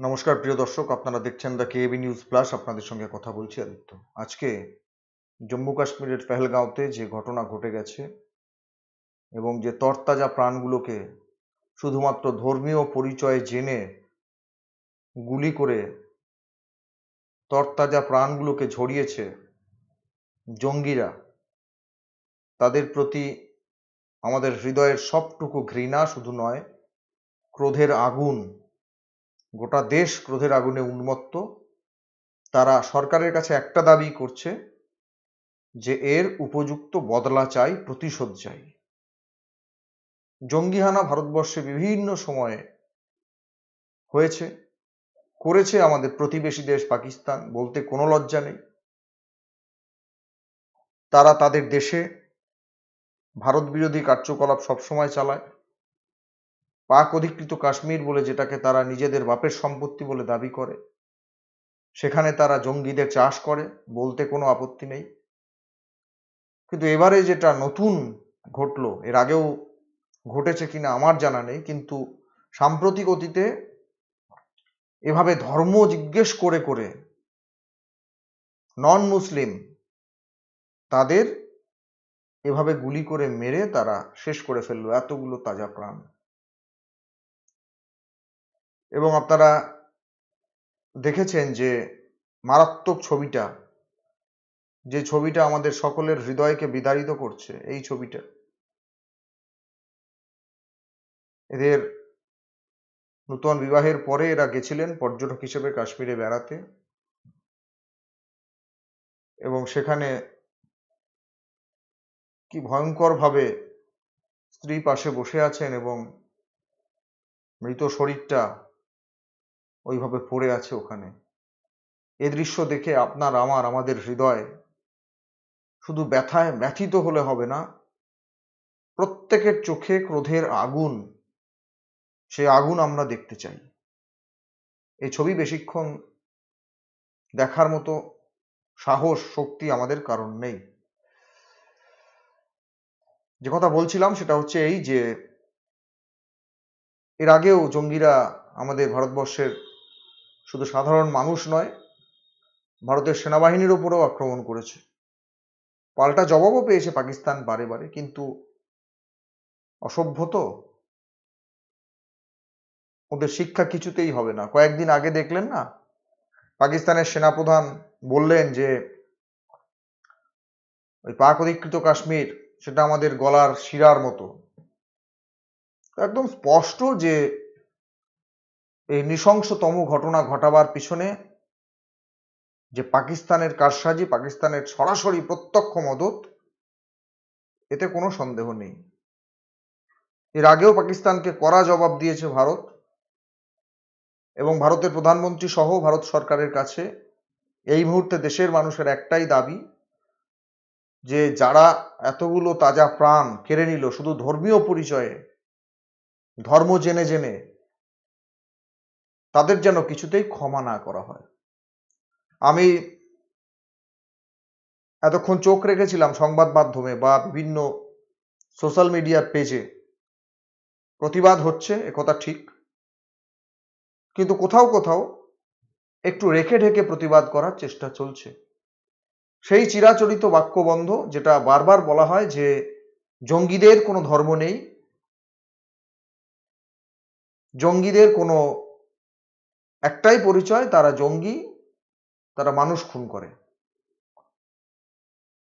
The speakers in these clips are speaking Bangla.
নমস্কার, প্রিয় দর্শক। আপনারা দেখছেন দ্য কেবি নিউজ প্লাস আপনাদের সঙ্গে কথা বলছি আদিত্য। আজকে জম্মু কাশ্মীরের পেহেলগাঁওতে যে ঘটনা ঘটে গেছে এবং যে তরতাজা প্রাণগুলোকে শুধুমাত্র ধর্মীয় পরিচয়ে জেনে গুলি করে তরতাজা প্রাণগুলোকে ঝরিয়েছে জঙ্গিরা, তাদের প্রতি আমাদের হৃদয়ের সবটুকু ঘৃণা শুধু নয়, ক্রোধের আগুন গোটা দেশ ক্রোধের আগুনে উন্মত্ত। তারা সরকারের কাছে একটা দাবি করছে যে এর উপযুক্ত বদলা চাই, প্রতিশোধ চাই। জঙ্গিহানা ভারতবর্ষে বিভিন্ন সময়ে হয়েছে, করেছে আমাদের প্রতিবেশী দেশ পাকিস্তান, বলতে কোনো লজ্জা নেই। তারা তাদের দেশে ভারত বিরোধী কার্যকলাপ সবসময় চালায়। পাক অধিকৃত কাশ্মীর বলে যেটাকে তারা নিজেদের বাপের সম্পত্তি বলে দাবি করে, সেখানে তারা জঙ্গিদের চাষ করে, বলতে কোনো আপত্তি নেই। কিন্তু এবারে যেটা নতুন ঘটলো, এর আগেও ঘটেছে কিনা আমার জানা নেই, কিন্তু সাম্প্রতিক অতীতে এভাবে ধর্ম জিজ্ঞেস করে করে নন মুসলিম তাদের এভাবে গুলি করে মেরে তারা শেষ করে ফেলল, এতগুলো তাজা প্রাণ। এবং আপনারা দেখেছেন যে মারাত্মক ছবিটা, যে ছবিটা আমাদের সকলের হৃদয়কে বিদারিত করছে, এই ছবিটা। এদের নূতন বিবাহের পরে এরা গেছিলেন পর্যটক হিসেবে কাশ্মীরে বেড়াতে এবং সেখানে কি ভয়ঙ্কর ভাবে স্ত্রী পাশে বসে আছেন এবং মৃত শরীরটা ওইভাবে পড়ে আছে ওখানে। এ দৃশ্য দেখে আপনার, আমার, আমাদের হৃদয় শুধু ব্যথায় ব্যথিত হলে হবে না, প্রত্যেকের চোখে ক্রোধের আগুন সেই আগুন আমরা দেখতে চাই। এই ছবি বেশিক্ষণ দেখার মতো সাহস, শক্তি আমাদের কারণ নেই। যে কথা বলছিলাম সেটা হচ্ছে এই যে, এর আগেও জঙ্গিরা আমাদের ভারতবর্ষের শুধু সাধারণ মানুষ নয়, ভারতের সেনাবাহিনীর ওপরেও আক্রমণ করেছে। পাল্টা জবাবও পেয়েছে পাকিস্তান বারে বারে, কিন্তু অসভ্য তো। ওদের শিক্ষা কিছুতেই হবে না। কয়েকদিন আগে দেখলেন না, পাকিস্তানের সেনাপ্রধান বললেন যে, ওই পাক অধিকৃত কাশ্মীর, সেটা আমাদের গলার শিরার মতো। একদম স্পষ্ট যে এই নৃশংসতম ঘটনা ঘটাবার পিছনে যে পাকিস্তানের কারসাজি, পাকিস্তানের সরাসরি প্রত্যক্ষ মদত, এতে কোনো সন্দেহ নেই। এর আগেও পাকিস্তানকে কড়া জবাব দিয়েছে ভারত এবং ভারতের প্রধানমন্ত্রী সহ ভারত সরকারের কাছে এই মুহূর্তে দেশের মানুষের একটাই দাবি যে যারা এতগুলো তাজা প্রাণ কেড়ে নিল, শুধু ধর্মীয় পরিচয়ে, ধর্ম জেনে জেনে তাদের যেন কিছুতেই ক্ষমা না করা হয়। আমি এতক্ষণ চোখ রেখেছিলাম সংবাদ মাধ্যমে বা বিভিন্ন সোশ্যাল মিডিয়ার পেজে। প্রতিবাদ হচ্ছে একথা ঠিক। কিন্তু কোথাও কোথাও একটু রেখে ঢেকে প্রতিবাদ করার চেষ্টা চলছে। সেই চিরাচরিত বাক্যবন্ধ যেটা বারবার বলা হয় যে, জঙ্গিদের কোনো ধর্ম নেই। জঙ্গিদের কোনো একটাই পরিচয়, তারা জঙ্গি, তারা মানুষ খুন করে।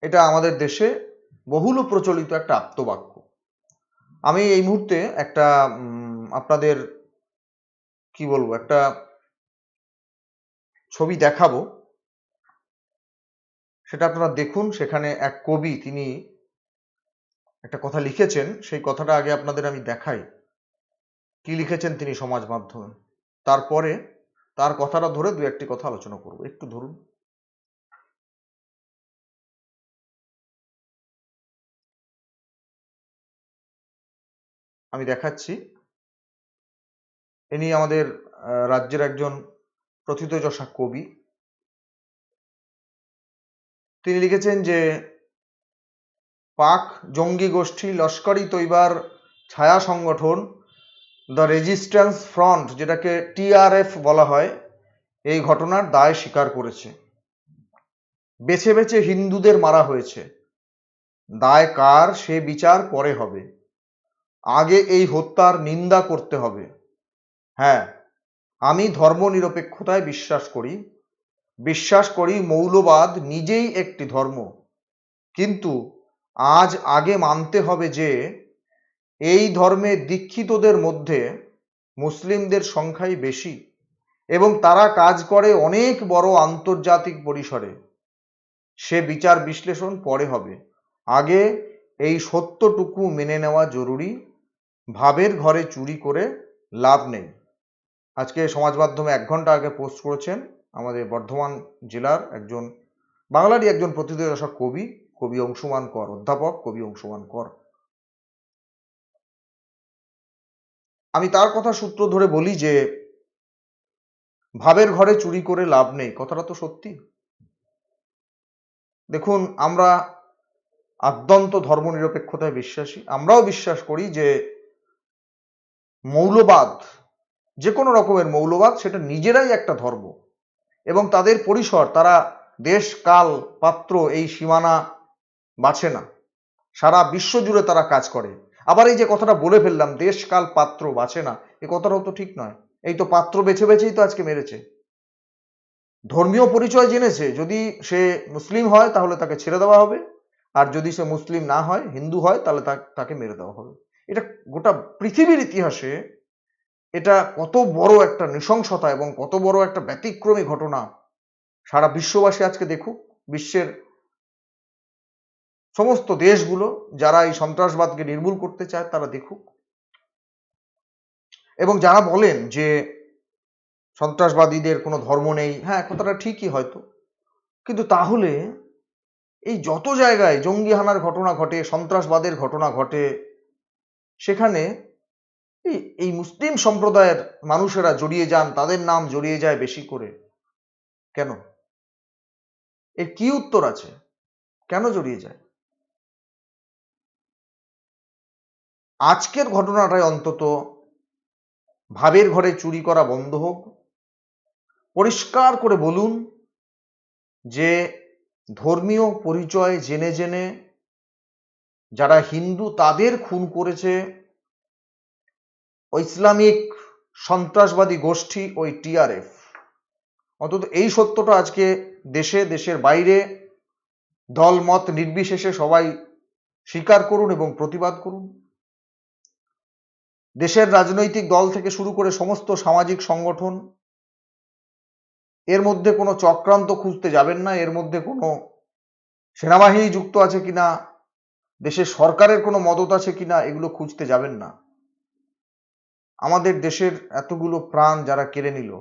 এটা আমাদের দেশে বহুল প্রচলিত একটা আপ্তবাক্য আমি এই মুহূর্তে একটা আপনাদের কি বলব, একটা ছবি দেখাবো। সেটা আপনারা দেখুন, সেখানে এক কবি তিনি একটা কথা লিখেছেন, সেই কথাটা আগে আপনাদের আমি দেখাই। কি লিখেছেন তিনি সমাজ মাধ্যমে? তারপরে তার কথাটা ধরে দু একটি কথা আলোচনা করব। একটু ধরুন। আমি দেখাচ্ছি। ইনি আমাদের রাজ্যের একজন প্রথিতযশা কবি। তিনি লিখেছেন যে, পাক জঙ্গি গোষ্ঠী লস্করি তৈবার ছায়া সংগঠন দ্য রেজিস্ট্যান্স ফ্রন্ট, যেটাকে টিআরএফ বলা হয়, এই ঘটনার দায় স্বীকার করেছে। বেছে বেছে হিন্দুদের মারা হয়েছে। দায় কার, সে বিচার পরে হবে। আগে এই হত্যার নিন্দা করতে হবে। হ্যাঁ আমি ধর্মনিরপেক্ষতায় বিশ্বাস করি। বিশ্বাস করি মৌলবাদ নিজেই একটি ধর্ম। কিন্তু আজ আগে মানতে হবে যে এই ধর্মে দীক্ষিতদের মধ্যে মুসলিমদের সংখ্যাই বেশি এবং তারা কাজ করে অনেক বড় আন্তর্জাতিক পরিসরে। সে বিচার বিশ্লেষণ পরে হবে। আগে এই সত্যটুকু মেনে নেওয়া জরুরি। ভাবের ঘরে চুরি করে লাভ নেই। আজকে সমাজ মাধ্যমে এক ঘণ্টা আগে পোস্ট করেছেন আমাদের বর্ধমান জেলার একজন বাংলারই একজন প্রতিদিশক কবি কবি অংশুমান কর, অধ্যাপক কবি অংশুমান কর। আমি তার কথা সূত্র ধরে বলি যে, ভাবের ঘরে চুরি করে লাভ নেই। কথাটা তো সত্যি। দেখুন, আমরা আদ্যন্ত ধর্মনিরপেক্ষতায় বিশ্বাসী। আমরাও বিশ্বাস করি যে, মৌলবাদ, যে কোনো রকমের মৌলবাদ, সেটা নিজেরাই একটা ধর্ম। এবং তাদের পরিসর, তারা দেশ, কাল, পাত্র, এই সীমানা বাছে না। সারা বিশ্ব জুড়ে তারা কাজ করে। আবার এই যে কথাটা বলে ফেললাম, দেশ কাল পাত্র বাঁচে না এ কথাটাও তো ঠিক নয়। এই তো পাত্র বেছে বেছেই তো আজকে মেরেছে। ধর্মীয় পরিচয় জেনেছে, যদি সে মুসলিম হয় তাহলে তাকে ছেড়ে দেওয়া হবে, আর যদি সে মুসলিম না হয়, হিন্দু হয়, তাহলে তাকে মেরে দেওয়া হবে। এটা গোটা পৃথিবীর ইতিহাসে এটা কত বড় একটা নৃশংসতা এবং কত বড় একটা ব্যতিক্রমী ঘটনা সারা বিশ্ববাসী আজকে দেখুক, বিশ্বের সমস্ত দেশগুলো যারা এই সন্ত্রাসবাদকে নির্মূল করতে চায় তারা দেখুক। এবং যারা বলেন যে সন্ত্রাসবাদীদের কোনো ধর্ম নেই হ্যাঁ কথাটা ঠিকই হয়তো। কিন্তু তাহলে এই যত জায়গায় জঙ্গি হানার ঘটনা ঘটে, সন্ত্রাসবাদের ঘটনা ঘটে, সেখানে এই এই মুসলিম সম্প্রদায়ের মানুষেরা জড়িয়ে যান, তাদের নাম জড়িয়ে যায় বেশি করে। কেন? এর কি উত্তর আছে? কেন জড়িয়ে যায়? আজকের ঘটনাটাই অন্তত ভাবের ঘরে চুরি করা বন্ধ হোক। পরিষ্কার করে বলুন যে ধর্মীয় পরিচয় জেনে জেনে যারা হিন্দু তাদের খুন করেছে ইসলামিক সন্ত্রাসবাদী গোষ্ঠী ওই টিআরএফ অন্তত এই সত্যটা আজকে দেশে, দেশের বাইরে দল মত নির্বিশেষে সবাই স্বীকার করুন এবং প্রতিবাদ করুন। দেশের রাজনৈতিক দল থেকে শুরু করে সমস্ত সামাজিক সংগঠন এর মধ্যে কোনো চক্রান্ত খুঁজতে যাবেন না, এর মধ্যে কোনো সেনাবাহিনী যুক্ত আছে কিনা, দেশের সরকারের কোনো মদত আছে কিনা, এগুলো খুঁজতে যাবেন না। আমাদের দেশের এতগুলো প্রাণ যারা কেড়ে নিল,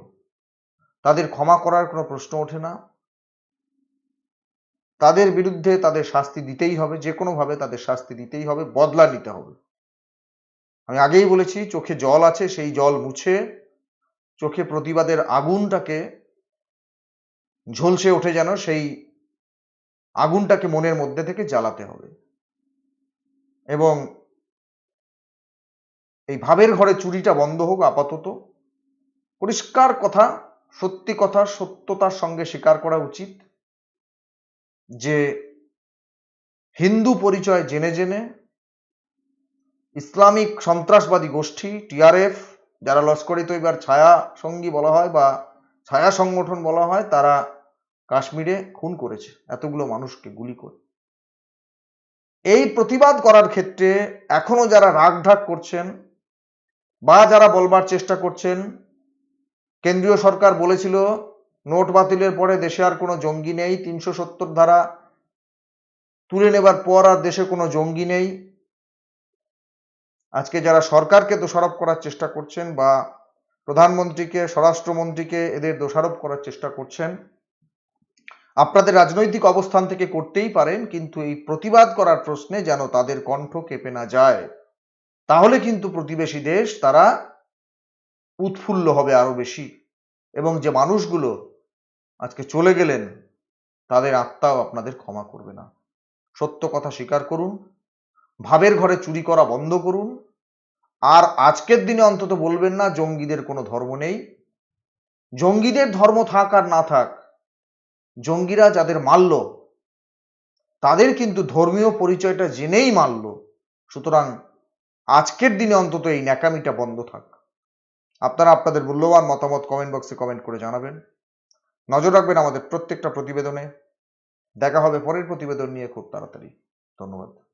তাদের ক্ষমা করার কোনো প্রশ্ন ওঠে না। তাদের বিরুদ্ধে তাদের শাস্তি দিতেই হবে যে কোনোভাবে তাদের শাস্তি দিতেই হবে, বদলা নিতে হবে। আমি আগেই বলেছি, চোখে জল আছে, সেই জল মুছে, চোখে প্রতিবাদের আগুনটাকে ঝলসে ওঠে যেন, সেই আগুনটাকে মনের মধ্যে থেকে জ্বালাতে হবে। এবং এই ভাবের ঘরে চুরিটা বন্ধ হোক আপাতত। পরিষ্কার কথা, সত্যি কথা, সত্যতার সঙ্গে স্বীকার করা উচিত যে হিন্দু পরিচয় জেনে জেনে ইসলামিক সন্ত্রাসবাদী গোষ্ঠী টিআরএফ যারা লস্করি তৈবার ছায়া সঙ্গী বলা হয় বা ছায়া সংগঠন বলা হয়, তারা কাশ্মীরে খুন করেছে, এতগুলো মানুষকে গুলি করে। এই প্রতিবাদ করার ক্ষেত্রে এখনও যারা রাগঢাক করছেন বা যারা বলবার চেষ্টা করছেন, কেন্দ্রীয় সরকার বলেছিল, নোট বাতিলের পরে দেশে আর কোনো জঙ্গি নেই, তিনশো সত্তর ধারা তুলে নেবার পর আর দেশে কোনো জঙ্গি নেই। আজকে যারা সরকারকে দোষারোপ করার চেষ্টা করছেন বা প্রধানমন্ত্রীকে, স্বরাষ্ট্রমন্ত্রীকে এদের দোষারোপ করার চেষ্টা করছেন, আপনাদের রাজনৈতিক অবস্থান থেকে করতেই পারেন, কিন্তু এই প্রতিবাদ করার প্রশ্নে যেন তাদের কণ্ঠ কেঁপে না যায়। তাহলে কিন্তু প্রতিবেশী দেশ তারা উৎফুল্ল হবে আরও বেশি এবং যে মানুষগুলো আজকে চলে গেলেন, তাদের আত্মাও আপনাদের ক্ষমা করবে না। সত্য কথা স্বীকার করুন ভাবের ঘরে চুরি করা বন্ধ করুন। আর আজকের দিনে অন্তত বলবেন না, জঙ্গিদের কোনো ধর্ম নেই। জঙ্গিদের ধর্ম থাক আর না থাক, জঙ্গিরা যাদের মারল, তাদের কিন্তু ধর্মীয় পরিচয়টা জেনেই মারল। সুতরাং আজকের দিনে অন্তত এই ন্যাকামিটা বন্ধ থাক। আপনারা আপনাদের মূল্যবান মতামত কমেন্ট বক্সে কমেন্ট করে জানাবেন। নজর রাখবেন আমাদের প্রত্যেকটা প্রতিবেদনে। দেখা হবে পরের প্রতিবেদন নিয়ে খুব তাড়াতাড়ি। ধন্যবাদ।